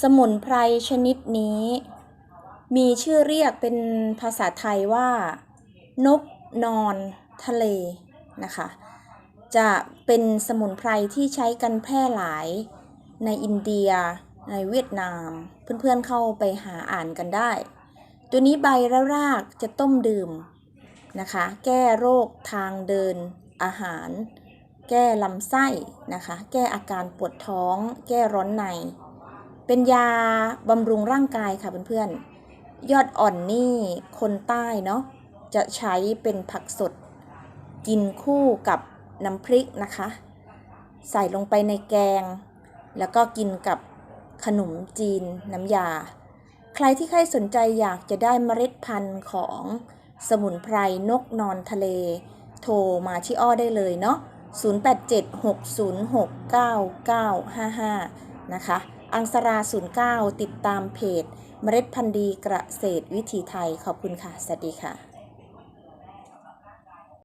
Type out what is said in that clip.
สมุนไพรชนิดนี้ มีชื่อเรียกเป็นภาษาไทยว่า นกนอนทะเลนะคะ จะเป็นสมุนไพรที่ใช้กันแพร่หลายในอินเดียในเวียดนาม เพื่อนๆเข้าไปหาอ่านกันได้ ตัวนี้ใบและรากจะต้มดื่มนะคะ แก้โรคทางเดินอาหาร แก้ลำไส้นะคะ แก้อาการปวดท้อง แก้ร้อนใน เป็นยาบำรุงร่างกายค่ะเพื่อนๆ ยอดอ่อนนี่คนใต้เนาะจะใช้เป็นผักสด กินคู่กับน้ำพริกนะคะ ใส่ลงไปในแกง แล้วก็กินกับขนมจีนน้ำยา ใครที่ใครสนใจอยากจะได้เมล็ดพันธุ์ของสมุนไพรนกนอนทะเล โทรมาที่อ้อได้เลยเนาะ 0876069955นะคะ อังสรา 09 ติดตามเพจ เมล็ดพันธุ์ดีเกษตรวิถีไทย ขอบคุณค่ะ สวัสดีค่ะ